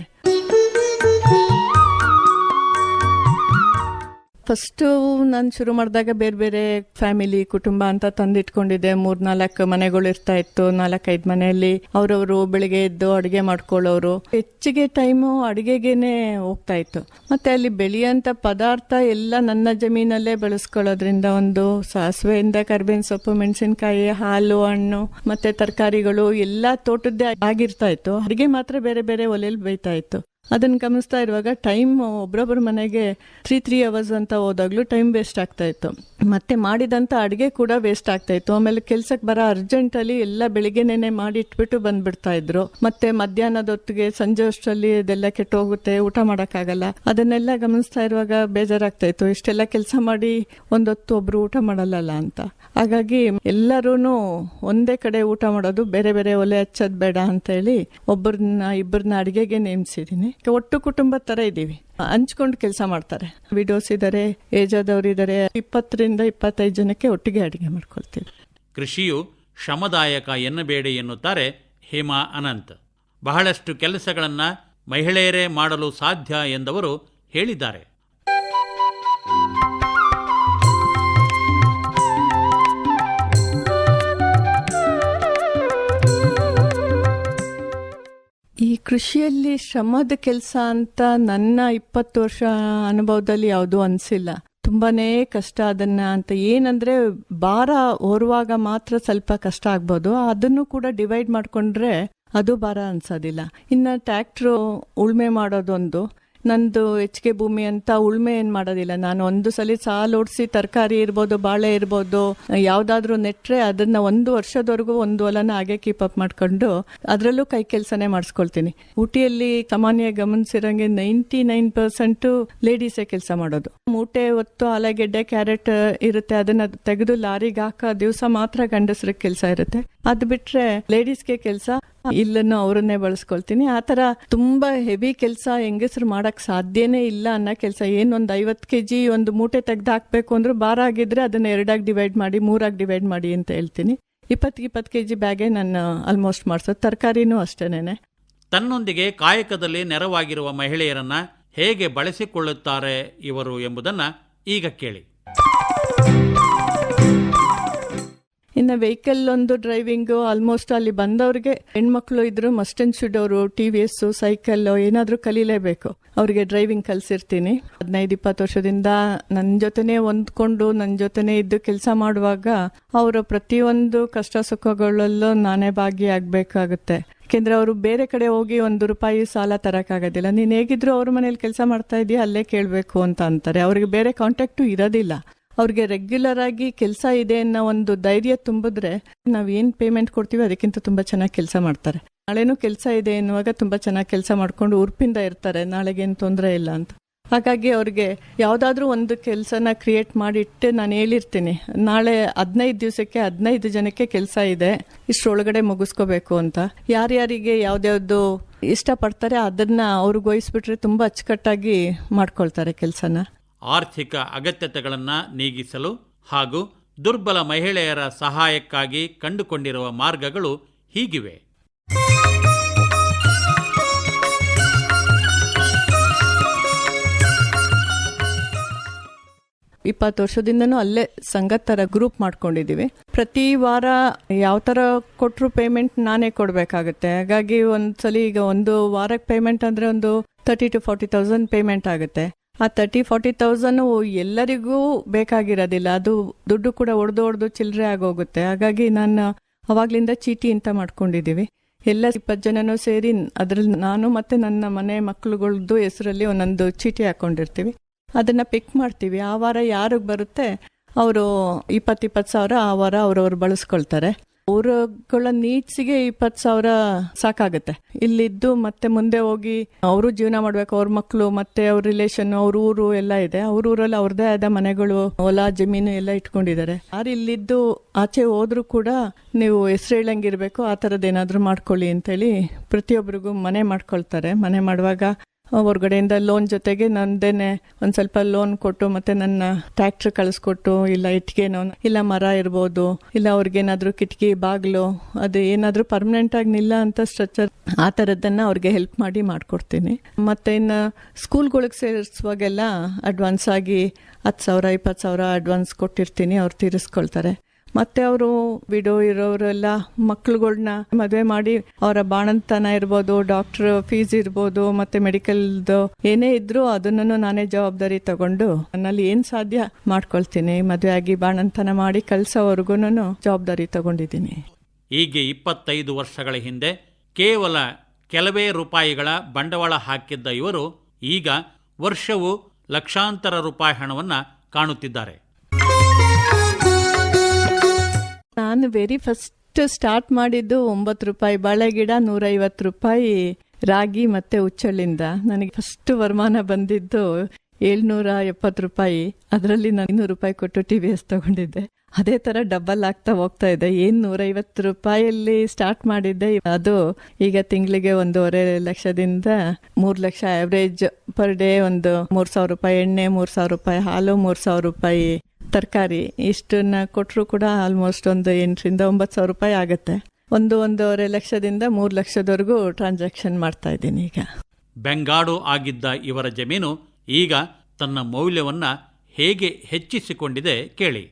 ಫಸ್ಟು ನಾನು ಶುರು ಮಾಡಿದಾಗ ಬೇರೆ ಬೇರೆ ಫ್ಯಾಮಿಲಿ, ಕುಟುಂಬ ಅಂತ ತಂದಿಟ್ಕೊಂಡಿದ್ದೆ. ಮೂರ್ನಾಲ್ಕು ಮನೆಗಳು ಇರ್ತಾ ಇತ್ತು. ನಾಲ್ಕೈದು ಮನೆಯಲ್ಲಿ ಅವರವರು ಬೆಳಿಗ್ಗೆ ಎದ್ದು ಅಡುಗೆ ಮಾಡ್ಕೊಳ್ಳೋರು. ಹೆಚ್ಚಿಗೆ ಟೈಮು ಅಡುಗೆಗೇನೆ ಹೋಗ್ತಾ ಇತ್ತು. ಮತ್ತೆ ಅಲ್ಲಿ ಬೆಳೆಯಂತ ಪದಾರ್ಥ ಎಲ್ಲ ನನ್ನ ಜಮೀನಲ್ಲೇ ಬೆಳೆಸ್ಕೊಳ್ಳೋದ್ರಿಂದ ಒಂದು ಸಾಸಿವೆಯಿಂದ ಕರ್ಬೇವಿನ ಸೊಪ್ಪು, ಮೆಣಸಿನ್ಕಾಯಿ, ಹಾಲು, ಹಣ್ಣು, ಮತ್ತೆ ತರಕಾರಿಗಳು ಎಲ್ಲ ತೋಟದ್ದೇ ಆಗಿರ್ತಾ ಇತ್ತು. ಅಡುಗೆ ಮಾತ್ರ ಬೇರೆ ಬೇರೆ ಒಲೆಯಲ್ಲಿ ಬೇಯ್ತಾ ಇತ್ತು. ಅದನ್ನ ಗಮನಿಸ್ತಾ ಇರುವಾಗ ಟೈಮ್ ಒಬ್ರೊಬ್ಬರ ಮನೆಗೆ ತ್ರೀ ತ್ರೀ ಅವರ್ಸ್ ಅಂತ ಹೋದಾಗಲೂ ಟೈಮ್ ವೇಸ್ಟ್ ಆಗ್ತಾ ಇತ್ತು. ಮತ್ತೆ ಮಾಡಿದಂಥ ಅಡುಗೆ ಕೂಡ ವೇಸ್ಟ್ ಆಗ್ತಾ ಇತ್ತು. ಆಮೇಲೆ ಕೆಲ್ಸಕ್ಕೆ ಬರೋ ಅರ್ಜೆಂಟಲ್ಲಿ ಎಲ್ಲ ಬೆಳಿಗ್ಗೆನೇನೆ ಮಾಡಿ ಇಟ್ಬಿಟ್ಟು ಬಂದ್ಬಿಡ್ತಾ ಇದ್ರು. ಮತ್ತೆ ಮಧ್ಯಾಹ್ನದ ಹೊತ್ತಿಗೆ ಸಂಜೆ ಅಷ್ಟರಲ್ಲಿ ಇದೆಲ್ಲ ಕೆಟ್ಟೋಗುತ್ತೆ, ಊಟ ಮಾಡೋಕ್ಕಾಗಲ್ಲ. ಅದನ್ನೆಲ್ಲ ಗಮನಿಸ್ತಾ ಇರುವಾಗ ಬೇಜಾರಾಗ್ತಾ ಇತ್ತು. ಇಷ್ಟೆಲ್ಲ ಕೆಲಸ ಮಾಡಿ ಒಂದೊತ್ತು ಒಬ್ರು ಊಟ ಮಾಡಲ್ಲಲ್ಲ ಅಂತ. ಹಾಗಾಗಿ ಎಲ್ಲರೂ ಒಂದೇ ಕಡೆ ಊಟ ಮಾಡೋದು ಬೇರೆ ಬೇರೆ ಒಲೆ ಹಚ್ಚೋದು ಬೇಡ ಅಂತ ಹೇಳಿ ಒಬ್ಬರನ್ನ ಇಬ್ಬರನ್ನ ಅಡುಗೆಗೆ ನೇಮಿಸಿದೀನಿ. ಒಟ್ಟು ಕುಟುಂಬ ತರ ಇದೀವಿ. ಹಂಚ್ಕೊಂಡು ಕೆಲಸ ಮಾಡ್ತಾರೆ. ವಿಡೋಸ್ ಇದ್ದಾರೆ ಏಜ್ ಆದವ್ರು ಇಪ್ಪತ್ತರಿಂದ ಇಪ್ಪತ್ತೈದು ಜನಕ್ಕೆ ಒಟ್ಟಿಗೆ ಅಡಿಗೆ ಮಾಡ್ಕೊಳ್ತೀವಿ. ಕೃಷಿಯು ಶ್ರಮದಾಯಕ ಎನ್ನಬೇಡಿ ಎನ್ನುತ್ತಾರೆ ಹೇಮಾ ಅನಂತ್. ಬಹಳಷ್ಟು ಕೆಲಸಗಳನ್ನು ಮಹಿಳೆಯರೇ ಮಾಡಲು ಸಾಧ್ಯ ಎಂದವರು ಹೇಳಿದ್ದಾರೆ. ಕೃಷಿಯಲ್ಲಿ ಶ್ರಮದ ಕೆಲಸ ಅಂತ ನನ್ನ ಇಪ್ಪತ್ತು ವರ್ಷ ಅನುಭವದಲ್ಲಿ ಯಾವುದೂ ಅನಿಸಿಲ್ಲ. ತುಂಬಾನೇ ಕಷ್ಟ ಅದನ್ನ ಅಂತ. ಏನಂದ್ರೆ ಭಾರ ಹೊರುವಾಗ ಮಾತ್ರ ಸ್ವಲ್ಪ ಕಷ್ಟ ಆಗ್ಬೋದು. ಅದನ್ನು ಕೂಡ ಡಿವೈಡ್ ಮಾಡ್ಕೊಂಡ್ರೆ ಅದು ಭಾರ ಅನ್ಸೋದಿಲ್ಲ. ಇನ್ನ ಟ್ರ್ಯಾಕ್ಟ್ರು ಉಳ್ಮೆ ಮಾಡೋದೊಂದು. ನಂದು ಹೆಚ್ಚಿಗೆ ಭೂಮಿ ಅಂತ ಉಳ್ಮೆ ಏನ್ ಮಾಡೋದಿಲ್ಲ. ನಾನು ಒಂದು ಸಲ ಸಾಲ ಓಡಿಸಿ ತರಕಾರಿ ಇರ್ಬೋದು, ಬಾಳೆ ಇರ್ಬೋದು, ಯಾವ್ದಾದ್ರು ನೆಟ್ರೆ ಅದನ್ನ ಒಂದು ವರ್ಷದವರೆಗೂ ಒಂದು ಹೊಲನ ಹಾಗೆ ಕೀಪ್ ಅಪ್ ಮಾಡ್ಕೊಂಡು ಅದರಲ್ಲೂ ಕೈ ಕೆಲಸನೇ ಮಾಡಿಸ್ಕೊಳ್ತೀನಿ. ಊಟಿಯಲ್ಲಿ ಸಾಮಾನ್ಯ ಗಮನಿಸಿರಂಗೆ ನೈಂಟಿ ನೈನ್ ಪರ್ಸೆಂಟ್ ಲೇಡೀಸೇ ಕೆಲಸ ಮಾಡೋದು. ಮೂಟೆ ಹೊತ್ತು ಆಲೂಗೆಡ್ಡೆ, ಕ್ಯಾರೆಟ್ ಇರುತ್ತೆ. ಅದನ್ನ ತೆಗೆದು ಲಾರಿಗೆ ಹಾಕೋ ದಿವಸ ಮಾತ್ರ ಗಂಡಸ್ರಿಗೆ ಕೆಲಸ ಇರುತ್ತೆ. ಅದ್ ಬಿಟ್ರೆ ಲೇಡೀಸ್ಗೆ ಕೆಲಸ ಇಲ್ಲನ್ನು ಅವರನ್ನೇ ಬಳಸ್ಕೊಳ್ತೀನಿ. ಆ ತರ ತುಂಬಾ ಹೆವಿ ಕೆಲಸ ಹೆಂಗಸರು ಮಾಡಕ್ ಸಾಧ್ಯನೇ ಇಲ್ಲ ಅನ್ನೋ ಕೆಲಸ. ಏನೊಂದ್ ಐವತ್ ಕೆಜಿ ಒಂದು ಮೂಟೆ ತೆಗ್ದು ಹಾಕ್ಬೇಕು ಅಂದ್ರೆ ಭಾರ ಆಗಿದ್ರೆ ಅದನ್ನ ಎರಡಾಗಿ ಡಿವೈಡ್ ಮಾಡಿ, ಮೂರಾಗಿ ಡಿವೈಡ್ ಮಾಡಿ ಅಂತ ಹೇಳ್ತೀನಿ. ಇಪ್ಪತ್ತು ಇಪ್ಪತ್ತು ಕೆಜಿ ಬ್ಯಾಗೆ ನಾನು ಆಲ್ಮೋಸ್ಟ್ ಮಾಡ್ಸೋದು. ತರಕಾರಿನೂ ಅಷ್ಟೇನೆ ತನ್ನೊಂದಿಗೆ ಕಾಯಕದಲ್ಲಿ ನೆರವಾಗಿರುವ ಮಹಿಳೆಯರನ್ನ ಹೇಗೆ ಬಳಸಿಕೊಳ್ಳುತ್ತಾರೆ ಇವರು ಎಂಬುದನ್ನ ಈಗ ಕೇಳಿ. ಇನ್ನು ವೆಹಿಕಲ್ ಒಂದು ಡ್ರೈವಿಂಗು ಆಲ್ಮೋಸ್ಟ್ ಅಲ್ಲಿ ಬಂದವ್ರಿಗೆ ಹೆಣ್ಮಕ್ಳು ಇದ್ರು ಮಸ್ಟ್ ಅಂಡ್ ಶುಡ್ ಅವರು ಟಿ ವಿ ಎಸ್ ಸೈಕಲ್ ಏನಾದ್ರೂ ಕಲೀಲೇಬೇಕು. ಅವ್ರಿಗೆ ಡ್ರೈವಿಂಗ್ ಕಲ್ಸಿರ್ತೀನಿ. ಹದಿನೈದು, ಇಪ್ಪತ್ತು ವರ್ಷದಿಂದ ನನ್ನ ಜೊತೆನೆ ಹೊಂದ್ಕೊಂಡು ನನ್ನ ಜೊತೆನೆ ಇದ್ದು ಕೆಲಸ ಮಾಡುವಾಗ ಅವರ ಪ್ರತಿಯೊಂದು ಕಷ್ಟ ಸುಖಗಳಲ್ಲೂ ನಾನೇ ಭಾಗಿಯಾಗಬೇಕಾಗುತ್ತೆ. ಯಾಕೆಂದ್ರೆ ಅವರು ಬೇರೆ ಕಡೆ ಹೋಗಿ ಒಂದು ರೂಪಾಯಿ ಸಾಲ ತರಕ್ಕಾಗೋದಿಲ್ಲ. ನೀನ್ ಹೇಗಿದ್ರು ಅವ್ರ ಮನೇಲಿ ಕೆಲಸ ಮಾಡ್ತಾ ಇದೀಯ, ಅಲ್ಲೇ ಕೇಳಬೇಕು ಅಂತ ಅಂತಾರೆ. ಅವ್ರಿಗೆ ಬೇರೆ ಕಾಂಟ್ಯಾಕ್ಟು ಇರೋದಿಲ್ಲ. ಅವ್ರಿಗೆ ರೆಗ್ಯುಲರ್ ಆಗಿ ಕೆಲಸ ಇದೆ ಅನ್ನೋ ಒಂದು ಧೈರ್ಯ ತುಂಬಿದ್ರೆ ನಾವು ಏನ್ ಪೇಮೆಂಟ್ ಕೊಡ್ತೀವಿ ಅದಕ್ಕಿಂತ ತುಂಬಾ ಚೆನ್ನಾಗಿ ಕೆಲಸ ಮಾಡ್ತಾರೆ. ನಾಳೆನೂ ಕೆಲಸ ಇದೆ ಎನ್ನುವಾಗ ತುಂಬಾ ಚೆನ್ನಾಗಿ ಕೆಲಸ ಮಾಡ್ಕೊಂಡು ಉರ್ಪಿಂದ ಇರ್ತಾರೆ ನಾಳೆಗೇನು ತೊಂದರೆ ಇಲ್ಲ ಅಂತ. ಹಾಗಾಗಿ ಅವ್ರಿಗೆ ಯಾವುದಾದ್ರೂ ಒಂದು ಕೆಲಸನ ಕ್ರಿಯೇಟ್ ಮಾಡಿಟ್ಟು ನಾನು ಹೇಳಿರ್ತೀನಿ. ನಾಳೆ ಹದಿನೈದು ದಿವಸಕ್ಕೆ ಹದಿನೈದು ಜನಕ್ಕೆ ಕೆಲಸ ಇದೆ, ಇಷ್ಟರೊಳಗಡೆ ಮುಗಿಸ್ಕೋಬೇಕು ಅಂತ. ಯಾರ್ಯಾರಿಗೆ ಯಾವ್ದ್ಯಾವ್ದು ಇಷ್ಟಪಡ್ತಾರೆ ಅದನ್ನ ಅವ್ರಿಗೆ ವಹಿಸ್ಬಿಟ್ರೆ ತುಂಬಾ ಅಚ್ಚುಕಟ್ಟಾಗಿ ಮಾಡ್ಕೊಳ್ತಾರೆ ಕೆಲಸನ. ಆರ್ಥಿಕ ಅಗತ್ಯತೆಗಳನ್ನು ನೀಗಿಸಲು ಹಾಗೂ ದುರ್ಬಲ ಮಹಿಳೆಯರ ಸಹಾಯಕ್ಕಾಗಿ ಕಂಡುಕೊಂಡಿರುವ ಮಾರ್ಗಗಳು ಹೀಗಿವೆ. ಇಪ್ಪತ್ತು ವರ್ಷದಿಂದನೂ ಅಲ್ಲೇ ಸಂಘ ತರ ಗ್ರೂಪ್ ಮಾಡ್ಕೊಂಡಿದ್ದೀವಿ. ಪ್ರತಿ ವಾರ ಯಾವ ಥರ ಕೊಟ್ಟರು ಪೇಮೆಂಟ್ ನಾನೇ ಕೊಡಬೇಕಾಗುತ್ತೆ. ಹಾಗಾಗಿ ಒಂದ್ಸಲಿ ಈಗ ಒಂದು ವಾರಕ್ಕೆ ಪೇಮೆಂಟ್ ಅಂದ್ರೆ ಒಂದು thirty to forty thousand payment ಆಗುತ್ತೆ. ಆ ತರ್ಟಿ ಫಾರ್ಟಿ ತೌಸಂಡ್ ಎಲ್ಲರಿಗೂ ಬೇಕಾಗಿರೋದಿಲ್ಲ. ಅದು ದುಡ್ಡು ಕೂಡ ಒಡೆದು ಒಡೆದು ಚಿಲ್ಲರೆ ಆಗೋಗುತ್ತೆ. ಹಾಗಾಗಿ ನಾನು ಅವಾಗ್ಲಿಂದ ಚೀಟಿ ಅಂತ ಮಾಡ್ಕೊಂಡಿದ್ದೀವಿ ಎಲ್ಲ ಇಪ್ಪತ್ತು ಜನನೂ ಸೇರಿ ಅದರಲ್ಲಿ ನಾನು ಮತ್ತೆ ನನ್ನ ಮನೆ ಮಕ್ಳುಗಳದ್ದು ಹೆಸರಲ್ಲಿ ಒಂದೊಂದು ಚೀಟಿ ಹಾಕೊಂಡಿರ್ತೀವಿ. ಅದನ್ನ ಪಿಕ್ ಮಾಡ್ತೀವಿ. ಆ ವಾರ ಯಾರಿಗೆ ಬರುತ್ತೆ? ಅವರು ಇಪ್ಪತ್ತು ಇಪ್ಪತ್ತು ಸಾವಿರ ಆ ವಾರ ಅವರವ್ರು ಬಳಸ್ಕೊಳ್ತಾರೆ. ಅವ್ರಗಳ ನೀಡ್ಸಿಗೆ ಇಪ್ಪತ್ತು ಸಾವಿರ ಸಾಕಾಗುತ್ತೆ. ಇಲ್ಲಿದ್ದು ಮತ್ತೆ ಮುಂದೆ ಹೋಗಿ ಅವರು ಜೀವನ ಮಾಡ್ಬೇಕು, ಅವ್ರ ಮಕ್ಕಳು ಮತ್ತೆ ಅವ್ರ ರಿಲೇಷನ್ ಅವ್ರ ಊರು ಎಲ್ಲ ಇದೆ. ಅವ್ರ ಊರಲ್ಲಿ ಅವ್ರದೇ ಆದ ಮನೆಗಳು, ಹೊಲ, ಜಮೀನು ಎಲ್ಲ ಇಟ್ಕೊಂಡಿದ್ದಾರೆ. ಯಾರು ಇಲ್ಲಿದ್ದು ಆಚೆ ಹೋದ್ರು ಕೂಡ ನೀವು ಹೆಸರು ಹೇಳಂಗಿರ್ಬೇಕು, ಆ ಥರದ್ದು ಏನಾದರೂ ಮಾಡ್ಕೊಳ್ಳಿ ಅಂತೇಳಿ ಪ್ರತಿಯೊಬ್ಬರಿಗೂ ಮನೆ ಮಾಡ್ಕೊಳ್ತಾರೆ. ಮನೆ ಮಾಡುವಾಗ ಹೊರಗಡೆಯಿಂದ ಲೋನ್ ಜೊತೆಗೆ ನಂದೇನೆ ಒಂದ್ ಸ್ವಲ್ಪ ಲೋನ್ ಕೊಟ್ಟು ಮತ್ತೆ ನನ್ನ ಟ್ರ್ಯಾಕ್ಟರ್ ಕಳಿಸ್ಕೊಟ್ಟು ಇಲ್ಲ ಇಟ್ಗೆನೋ ಇಲ್ಲ ಮರ ಇರ್ಬೋದು, ಇಲ್ಲ ಅವ್ರಿಗೇನಾದ್ರೂ ಕಿಟಕಿ, ಬಾಗ್ಲು, ಅದು ಏನಾದರೂ ಪರ್ಮನೆಂಟ್ ಆಗಿ ನಿಲ್ಲ ಅಂತ ಸ್ಟ್ರಕ್ಚರ್ ಆ ಥರದ್ದನ್ನ ಅವ್ರಿಗೆ ಹೆಲ್ಪ್ ಮಾಡಿ ಮಾಡ್ಕೊಡ್ತೀನಿ. ಮತ್ತೆ ಇನ್ನು ಸ್ಕೂಲ್ಗಳಿಗೆ ಸೇರಿಸುವಾಗೆಲ್ಲ ಅಡ್ವಾನ್ಸ್ ಆಗಿ ಹತ್ತು ಸಾವಿರ, ಇಪ್ಪತ್ತು ಸಾವಿರ ಅಡ್ವಾನ್ಸ್ ಕೊಟ್ಟಿರ್ತೀನಿ, ಅವ್ರು ತೀರಿಸ್ಕೊಳ್ತಾರೆ. ಮತ್ತೆ ಅವರು ವಿಡೋ ಇರೋರೆಲ್ಲ ಮಕ್ಳುಗಳನ್ನ ಮದುವೆ ಮಾಡಿ ಅವರ ಬಾಣಂತನ ಇರ್ಬೋದು ಡಾಕ್ಟರ್ ಫೀಸ್ ಇರ್ಬೋದು, ಮತ್ತೆ ಮೆಡಿಕಲ್ದು ಏನೇ ಇದ್ರೂ ಅದನ್ನು ನಾನೇ ಜವಾಬ್ದಾರಿ ತಗೊಂಡು ನನ್ನಲ್ಲಿ ಏನ್ ಸಾಧ್ಯ ಮಾಡ್ಕೊಳ್ತೀನಿ. ಮದುವೆ ಆಗಿ ಬಾಣಂತನ ಮಾಡಿ ಕಳ್ಸೋವರೆಗೂ ಜವಾಬ್ದಾರಿ ತಗೊಂಡಿದ್ದೀನಿ. ಹೀಗೆ ಇಪ್ಪತ್ತೈದು ವರ್ಷಗಳ ಹಿಂದೆ ಕೇವಲ ಕೆಲವೇ ರೂಪಾಯಿಗಳ ಬಂಡವಾಳ ಹಾಕಿದ್ದ ಇವರು ಈಗ ವರ್ಷವು ಲಕ್ಷಾಂತರ ರೂಪಾಯಿ ಹಣವನ್ನು ಕಾಣುತ್ತಿದ್ದಾರೆ. ನಾನು ವೆರಿ ಫಸ್ಟ್ ಸ್ಟಾರ್ಟ್ ಮಾಡಿದ್ದು ಒಂಬತ್ತು ರೂಪಾಯಿ ಬಾಳೆ ಗಿಡ ನೂರೈವತ್ತು ರೂಪಾಯಿ ರಾಗಿ ಮತ್ತೆ ಉಚ್ಚಳ್ಳಿಂದ ನನಗೆ ಫಸ್ಟ್ ವರಮಾನ ಬಂದಿದ್ದು ಏಳ್ನೂರ ಎಪ್ಪತ್ತು ರೂಪಾಯಿ. ಅದರಲ್ಲಿ ನಾನು ಇನ್ನೂರು ರೂಪಾಯಿ ಕೊಟ್ಟು ಟಿ ವಿ ಎಸ್ ತಗೊಂಡಿದ್ದೆ. ಅದೇ ತರ ಡಬಲ್ ಆಗ್ತಾ ಹೋಗ್ತಾ ಇದೆ. ಏನ್ ನೂರೈವತ್ತು ರೂಪಾಯಲ್ಲಿ ಸ್ಟಾರ್ಟ್ ಮಾಡಿದ್ದೆ, ಅದು ಈಗ ತಿಂಗಳಿಗೆ ಒಂದೂವರೆ ಲಕ್ಷದಿಂದ ಮೂರ್ ಲಕ್ಷ ಆವರೇಜ್ ಪರ್ ಡೇ ಒಂದು ಮೂರ್ ಸಾವಿರ ರೂಪಾಯಿ ಎಣ್ಣೆ, ಮೂರ್ ಸಾವಿರ ರೂಪಾಯಿ ಹಾಲು, ಮೂರ್ ಸಾವಿರ ರೂಪಾಯಿ ತರಕಾರಿ, ಇಷ್ಟನ್ನ ಕೊಟ್ಟರು ಕೂಡ ಆಲ್ಮೋಸ್ಟ್ ಒಂದು ಎಂಟರಿಂದ ಒಂಬತ್ತು ಸಾವಿರ ರೂಪಾಯಿ ಆಗುತ್ತೆ. ಒಂದು ಒಂದೂವರೆ ಲಕ್ಷದಿಂದ ಮೂರು ಲಕ್ಷದವರೆಗೂ ಟ್ರಾನ್ಸಾಕ್ಷನ್ ಮಾಡ್ತಾ ಇದ್ದೀನಿ ಈಗ. ಬೆಂಗಾಡು ಆಗಿದ್ದ ಇವರ ಜಮೀನು ಈಗ ತನ್ನ ಮೌಲ್ಯವನ್ನ ಹೇಗೆ ಹೆಚ್ಚಿಸಿಕೊಂಡಿದೆ ಕೇಳಿ.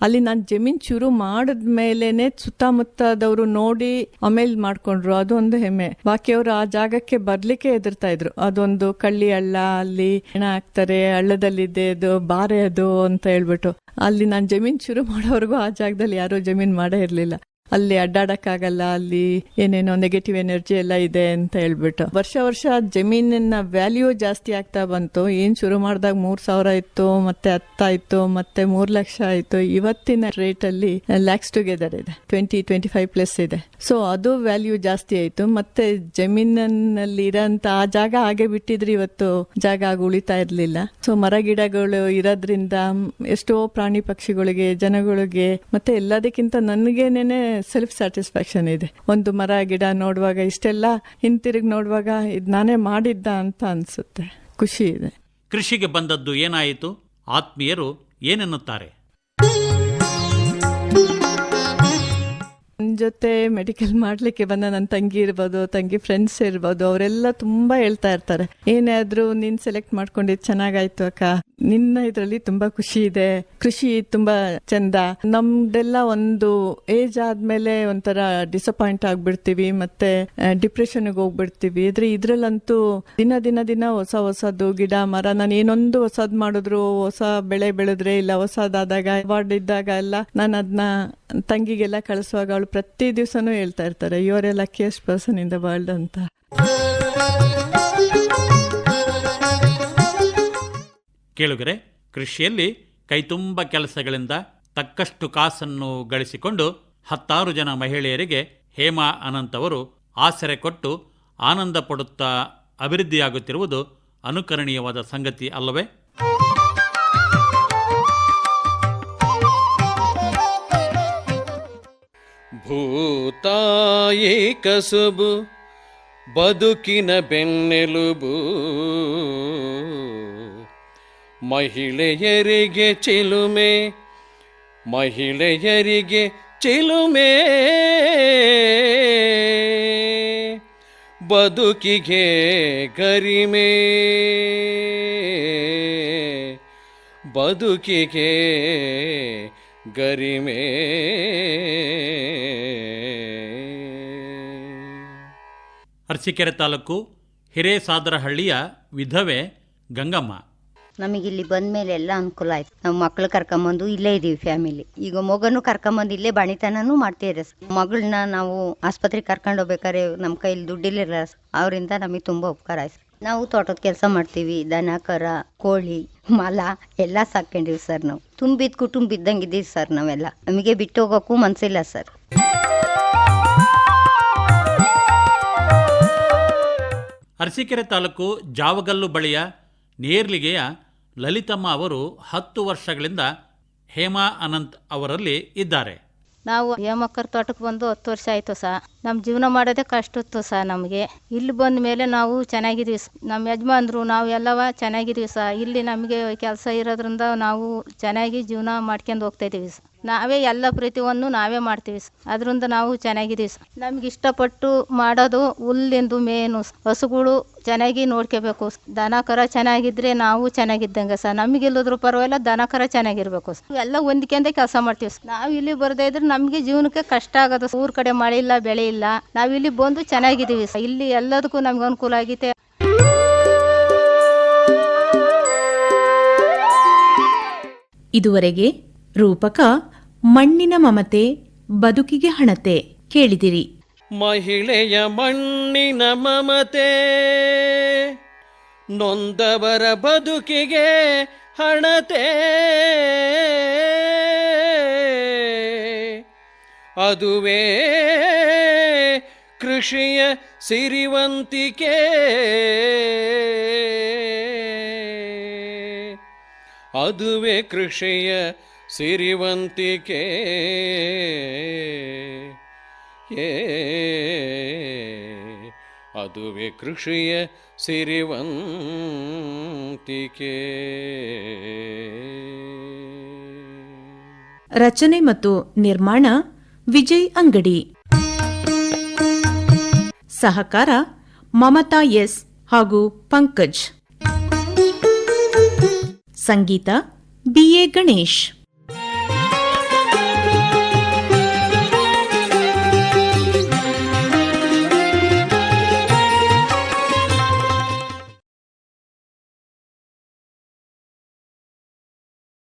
ಅಲ್ಲಿ ನಾನು ಜಮೀನ್ ಶುರು ಮಾಡಿದ್ಮೇಲೆನೆ ಸುತ್ತಮುತ್ತದವರು ನೋಡಿ ಆಮೇಲೆ ಮಾಡ್ಕೊಂಡ್ರು. ಅದೊಂದು ಹೆಮ್ಮೆ. ಬಾಕಿಯವರು ಆ ಜಾಗಕ್ಕೆ ಬರ್ಲಿಕ್ಕೆ ಹೆದರ್ತಾ ಇದ್ರು. ಅದೊಂದು ಕಳ್ಳಿ ಹಳ್ಳ, ಅಲ್ಲಿ ಹೆಣ ಹಾಕ್ತಾರೆ, ಹಳ್ಳದಲ್ಲಿದೆ ಅದು, ಬಾರೆ ಅದು ಅಂತ ಹೇಳ್ಬಿಟ್ಟು. ಅಲ್ಲಿ ನಾನು ಜಮೀನ್ ಶುರು ಮಾಡೋವರೆಗೂ ಆ ಜಾಗದಲ್ಲಿ ಯಾರು ಜಮೀನ್ ಮಾಡೇ ಇರ್ಲಿಲ್ಲ. ಅಲ್ಲಿ ಅಡ್ಡಾಡಕ್ಕಾಗಲ್ಲ, ಅಲ್ಲಿ ಏನೇನೋ ನೆಗೆಟಿವ್ ಎನರ್ಜಿ ಎಲ್ಲ ಇದೆ ಅಂತ ಹೇಳ್ಬಿಟ್ಟು. ವರ್ಷ ವರ್ಷ ಜಮೀನಿನ ವ್ಯಾಲ್ಯೂ ಜಾಸ್ತಿ ಆಗ್ತಾ ಬಂತು. ಏನ್ ಶುರು ಮಾಡಿದಾಗ ಮೂರ್ ಸಾವಿರ ಇತ್ತು, ಮತ್ತೆ ಹತ್ತಾಯ್ತು ಮತ್ತೆ ಮೂರ್ ಲಕ್ಷ ಆಯ್ತು. ಇವತ್ತಿನ ರೇಟ್ ಅಲ್ಲಿ ಲ್ಯಾಕ್ಸ್ ಟುಗೆದರ್ ಇದೆ. ಟ್ವೆಂಟಿ ಟ್ವೆಂಟಿ ಫೈವ್ ಪ್ಲಸ್ ಇದೆ. ಸೊ ಅದು ವ್ಯಾಲ್ಯೂ ಜಾಸ್ತಿ ಆಯ್ತು. ಮತ್ತೆ ಜಮೀನಿನಲ್ಲಿ ಇರೋಂತ ಆ ಜಾಗ ಹಾಗೆ ಬಿಟ್ಟಿದ್ರೆ ಇವತ್ತು ಜಾಗ ಆಗ ಉಳಿತಾ ಇರ್ಲಿಲ್ಲ. ಸೊ ಮರ ಗಿಡಗಳು ಇರೋದ್ರಿಂದ ಎಷ್ಟೋ ಪ್ರಾಣಿ ಪಕ್ಷಿಗಳಿಗೆ, ಜನಗಳಿಗೆ, ಮತ್ತೆ ಎಲ್ಲದಕ್ಕಿಂತ ನನಗೇನೇನೆ ಸೆಲ್ಫ್ ಸ್ಯಾಟಿಸ್ಫ್ಯಾಕ್ಷನ್ ಇದೆ. ಒಂದು ಮರ, ಗಿಡ ನೋಡುವಾಗ ಇಷ್ಟೆಲ್ಲ, ಹಿಂತಿರುಗಿ ನೋಡುವಾಗ ಇದು ನಾನೇ ಮಾಡಿದ್ದ ಅಂತ ಅನ್ಸುತ್ತೆ. ಖುಷಿ ಇದೆ. ಕೃಷಿಗೆ ಬಂದದ್ದು ಏನಾಯಿತು? ಆತ್ಮೀಯರು ಏನೆನ್ನುತ್ತಾರೆ? ಜೊತೆ ಮೆಡಿಕಲ್ ಮಾಡ್ಲಿಕ್ಕೆ ಬಂದ ನನ್ನ ತಂಗಿ ಇರ್ಬೋದು, ತಂಗಿ ಫ್ರೆಂಡ್ಸ್ ಇರ್ಬೋದು, ಅವರೆಲ್ಲ ತುಂಬಾ ಹೇಳ್ತಾ ಇರ್ತಾರೆ. ಏನಾದ್ರೂ ನೀನ್ ಸೆಲೆಕ್ಟ್ ಮಾಡ್ಕೊಂಡಿದ್ ಚೆನ್ನಾಗಾಯ್ತು ಅಕ್ಕ. ನಿನ್ನ ಇದ್ರಲ್ಲಿ ತುಂಬಾ ಖುಷಿ ಇದೆ. ಕೃಷಿ ತುಂಬಾ ಚಂದ. ನಮ್ದೆಲ್ಲ ಒಂದು ಏಜ್ ಆದ್ಮೇಲೆ ಒಂಥರ ಡಿಸಪಾಯಿಂಟ್ ಆಗ್ಬಿಡ್ತೀವಿ, ಮತ್ತೆ ಡಿಪ್ರೆಷನ್ ಹೋಗ್ಬಿಡ್ತೀವಿ. ಇದ್ರೆ ಇದ್ರಲ್ಲಂತೂ ದಿನ ದಿನ ದಿನ ಹೊಸ, ಹೊಸದು, ಗಿಡ, ಮರ, ನಾನು ಏನೊಂದು ಹೊಸದ್ ಮಾಡಿದ್ರು ಹೊಸ ಬೆಳೆ ಬೆಳೆದ್ರೆ ಇಲ್ಲ, ಹೊಸದಾದಾಗ, ಅವಾರ್ಡ್ ಇದ್ದಾಗ ಎಲ್ಲ ನಾನು ಅದನ್ನ ತಂಗಿಗೆಲ್ಲ ಕಳಿಸುವಾಗ ಅವಳು ಪ್ರತಿ ದಿವಸನೂ ಹೇಳ್ತಾ ಇರ್ತಾರೆ ಇವರೇ luckiest person in the world ಅಂತ. ಕೇಳುಗರೆ, ಕೃಷಿಯಲ್ಲಿ ಕೈತುಂಬ ಕೆಲಸಗಳಿಂದ ತಕ್ಕಷ್ಟು ಕಾಸನ್ನು ಗಳಿಸಿಕೊಂಡು ಹತ್ತಾರು ಜನ ಮಹಿಳೆಯರಿಗೆ ಹೇಮಾ ಅನಂತ್ ಅವರು ಆಸರೆ ಕೊಟ್ಟು ಆನಂದ ಪಡುತ್ತಾ ಅಭಿವೃದ್ಧಿಯಾಗುತ್ತಿರುವುದು ಅನುಕರಣೀಯವಾದ ಸಂಗತಿ ಅಲ್ಲವೇ? ಭೂತಾಯಿ ಕಸುಬು ಬದುಕಿನ ಬೆನ್ನೆಲುಬು. ಮಹಿಳೆಯರಿಗೆ ಚಿಲುಮೆ ಮಹಿಳೆಯರಿಗೆ ಚಿಲುಮೆ. ಬದುಕಿಗೆ ಗರಿಮೆ. ಬದುಕಿಗೆ ಗರಿಮೆ. ಅರಸಿಕೆರೆ ತಾಲೂಕು ಹಿರೇಸಾದರಹಳ್ಳಿಯ ವಿಧವೆ ಗಂಗಮ್ಮ. ನಮಗಿಲ್ಲಿ ಬಂದ ಮೇಲೆ ಎಲ್ಲ ಅನುಕೂಲ ಆಯ್ತು. ನಾವು ಮಕ್ಳು ಕರ್ಕೊಂಬಂದು ಇಲ್ಲೇ ಇದೀವಿ ಫ್ಯಾಮಿಲಿ. ಈಗ ಮಗನು ಕರ್ಕೊಂಬಂದು ಇಲ್ಲೇ ಬಾಣಿತನನು ಮಾಡ್ತಿದ್ದಾರೆ ಮಗಳನ್ನ ನಾವು ಆಸ್ಪತ್ರೆಗೆ ಕರ್ಕೊಂಡು ಹೋಗ್ಬೇಕಾದ್ರೆ ನಮ್ಮ ಕೈಲಿ ದುಡ್ಡಿಲ್ಲ. ಅವರಿಂದ ನಮಗೆ ತುಂಬ ಉಪಕಾರ ಆಯ್ತು. ನಾವು ತೋಟದ ಕೆಲಸ ಮಾಡ್ತೀವಿ, ದನ, ಕರ, ಕೋಳಿ, ಮಲ ಎಲ್ಲ ಸಾಕೊಂಡಿವಿ ಸರ್ ನಾವು. ತುಂಬಿದ ಕುಟುಂಬ ಇದ್ದಂಗೆ ಇದೀವಿ ಸರ್ ನಾವೆಲ್ಲ. ನಮಗೆ ಬಿಟ್ಟು ಹೋಗೋಕ್ಕೂ ಮನಸ್ಸಿಲ್ಲ ಸರ್. ಅರಸೀಕೆರೆ ತಾಲೂಕು ಜಾವಗಲ್ಲು ಬಳಿಯ ನೇರ್ಲಿಗೆಯ ಲಲಿತಮ್ಮ ಅವರು ಹತ್ತು ವರ್ಷಗಳಿಂದ ಹೇಮಾ ಅನಂತ್ ಅವರಲ್ಲಿ ಇದ್ದಾರೆ. ನಾವು ಹೇಮಕ್ಕರ ತೋಟಕ್ಕೆ ಬಂದು ಹತ್ತು ವರ್ಷ ಆಯ್ತು ಸಹ ನಮ್ಮ ಜೀವನ ಮಾಡೋದೇ ಕಷ್ಟ ಇತ್ತು ಸಹ ನಮಗೆ ಇಲ್ಲಿ ಬಂದ ಮೇಲೆ ನಾವು ಚೆನ್ನಾಗಿದ್ದೀವಿ. ನಮ್ಮ ಯಜಮಾನ್ರು, ನಾವು ಎಲ್ಲವ ಚೆನ್ನಾಗಿದ್ದೀವಿ ಸಹ ಇಲ್ಲಿ ನಮಗೆ ಕೆಲಸ ಇರೋದ್ರಿಂದ ನಾವು ಚೆನ್ನಾಗಿ ಜೀವನ ಮಾಡ್ಕೊಂಡು ಹೋಗ್ತಾ ಸರ್ ಸ. ನಾವೇ ಎಲ್ಲ ಪ್ರತಿಯೊಂದು ನಾವೇ ಮಾಡ್ತೀವಿ. ಅದರಿಂದ ನಾವು ಚೆನ್ನಾಗಿದ್ದೀವಿ ಸರ್. ನಮ್ಗೆ ಇಷ್ಟಪಟ್ಟು ಮಾಡೋದು ಹುಲ್ಲಿಂದು ಮೇನು ಹಸುಗಳು ಚೆನ್ನಾಗಿ ನೋಡ್ಕೋಬೇಕು. ದನ ಕರ ಚೆನ್ನಾಗಿದ್ರೆ ನಾವು ಚೆನ್ನಾಗಿದ್ದಂಗೆ ಸರ್. ನಮಗಿಲ್ಲದ್ರು ಪರವಾಗಿಲ್ಲ, ದನ ಕರ ಚೆನ್ನಾಗಿರ್ಬೇಕು. ಎಲ್ಲ ಹೊಂದ್ಕೊಂಡೆ ಕೆಲಸ ಮಾಡ್ತೀವಿ ನಾವು ಇಲ್ಲಿ ಬರದೇ ಇದ್ರೆ ನಮಗೆ ಜೀವನಕ್ಕೆ ಕಷ್ಟ ಆಗೋದು ಊರ್ ಕಡೆ ಮಳೆ ಇಲ್ಲ, ಬೆಳೆ ಇಲ್ಲ. ನಾವು ಇಲ್ಲಿ ಬಂದು ಚೆನ್ನಾಗಿದ್ದೀವಿ ಸರ್. ಇಲ್ಲಿ ಎಲ್ಲದಕ್ಕೂ ನಮ್ಗೆ ಅನುಕೂಲ ಆಗಿದೆ. ಇದುವರೆಗೆ ರೂಪಕ ಮಣ್ಣಿನ ಮಮತೆ, ಬದುಕಿಗೆ ಹಣತೆ ಕೇಳಿದಿರಿ. ಮಹಿಳೆಯ ಮಣ್ಣಿನ ಮಮತೆ, ನೊಂದವರ ಬದುಕಿಗೆ ಹಣತೆ. ಅದುವೇ ಕೃಷಿಯ ಸಿರಿವಂತಿಕೆ. ಅದುವೇ ಕೃಷಿಯ ಸಿರಿವಂತಿಕೆ. ಏ ಅದುವೇ ಕೃಷಿಯ ಸಿರಿವಂತಿಕೆ. ರಚನೆ ಮತ್ತು ನಿರ್ಮಾಣ ವಿಜಯ್ ಅಂಗಡಿ. ಸಹಕಾರ ಮಮತಾ ಎಸ್ ಹಾಗೂ ಪಂಕಜ್. ಸಂಗೀತ ಬಿಎ ಗಣೇಶ್.